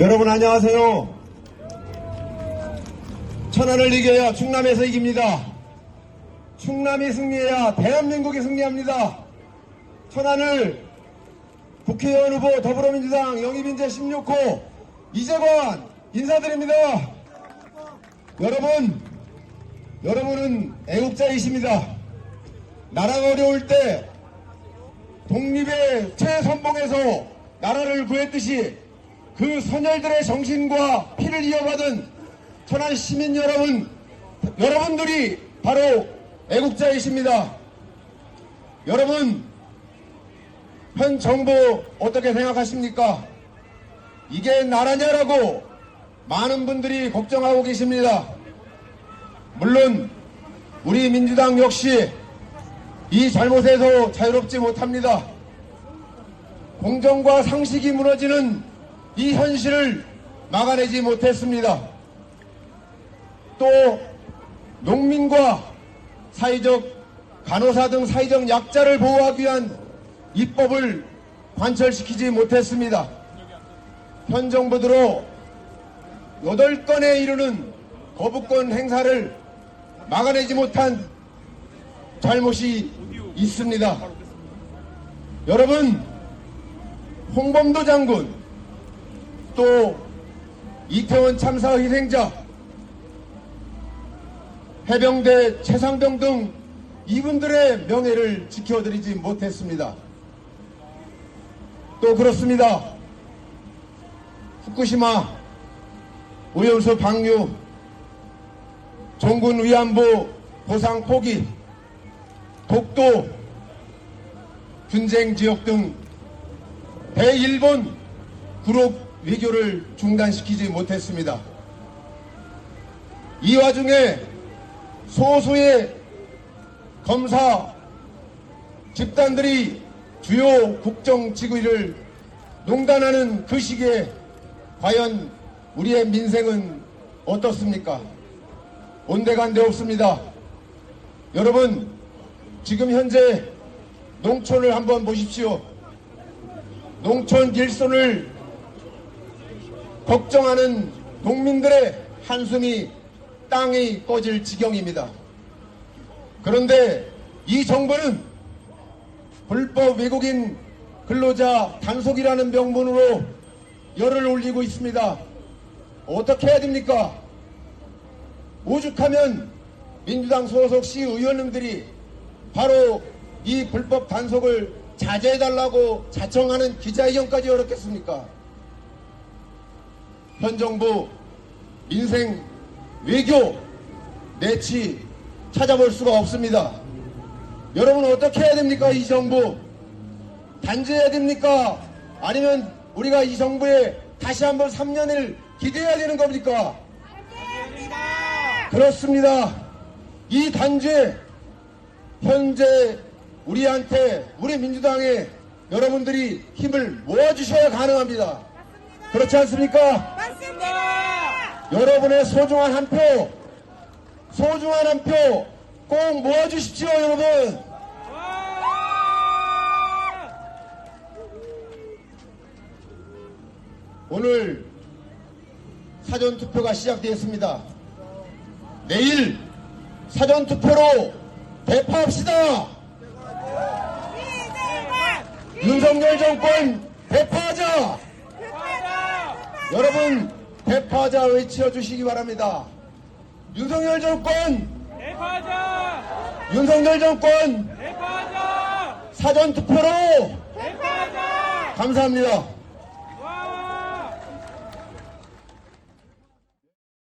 여러분 안녕하세요. 천안을 이겨야 충남에서 이깁니다. 충남이 승리해야 대한민국이 승리합니다. 천안을 국회의원 후보 더불어민주당 영입인재 16호 이재관 인사드립니다. 여러분, 여러분은 애국자이십니다. 나라가 어려울 때 독립의 최선봉에서 나라를 구했듯이 그 선열들의 정신과 피를 이어받은 천안 시민 여러분, 여러분들이 바로 애국자이십니다. 여러분, 현 정부 어떻게 생각하십니까? 이게 나라냐라고 많은 분들이 걱정하고 계십니다. 물론 우리 민주당 역시 이 잘못에서 자유롭지 못합니다. 공정과 상식이 무너지는 이 현실을 막아내지 못했습니다. 또 농민과 사회적 간호사 등 사회적 약자를 보호하기 위한 입법을 관철시키지 못했습니다. 현 정부 들어 8건에 이르는 거부권 행사를 막아내지 못한 잘못이 있습니다. 여러분, 홍범도 장군, 또 이태원 참사 희생자, 해병대 최상병 등 이분들의 명예를 지켜드리지 못했습니다. 또 그렇습니다. 후쿠시마 오염수 방류, 종군 위안부 보상 포기, 독도, 분쟁 지역 등 대일본 그룹 외교를 중단시키지 못했습니다. 이 와중에 소수의 검사 집단들이 주요 국정 지구를 농단하는 그 시기에 과연 우리의 민생은 어떻습니까? 온데간데 없습니다. 여러분, 지금 현재 농촌을 한번 보십시오. 농촌 길손을 걱정하는 농민들의 한숨이 땅이 꺼질 지경입니다. 그런데 이 정부는 불법 외국인 근로자 단속이라는 명분으로 열을 올리고 있습니다. 어떻게 해야 됩니까? 오죽하면 민주당 소속 시의원님들이 바로 이 불법 단속을 자제해달라고 자청하는 기자회견까지 열었겠습니까? 현 정부 민생 외교 내치 찾아볼 수가 없습니다. 여러분 어떻게 해야 됩니까? 이 정부 단죄해야 됩니까? 아니면 우리가 이 정부에 다시 한번 3년을 기대해야 되는 겁니까? 그렇습니다. 이 단죄 현재 우리한테 우리 민주당에 여러분들이 힘을 모아주셔야 가능합니다. 그렇지 않습니까? 맞습니다. 여러분의 소중한 한 표, 소중한 한 표 꼭 모아주십시오, 여러분. 오늘 사전 투표가 시작되었습니다. 내일 사전 투표로 대파합시다. 이재관 윤석열 정권 대파하자. 여러분 대파하자 외치어 주시기 바랍니다. 윤석열 정권, 대파하자! 윤석열 정권 대파하자! 사전 투표로 대파하자! 감사합니다.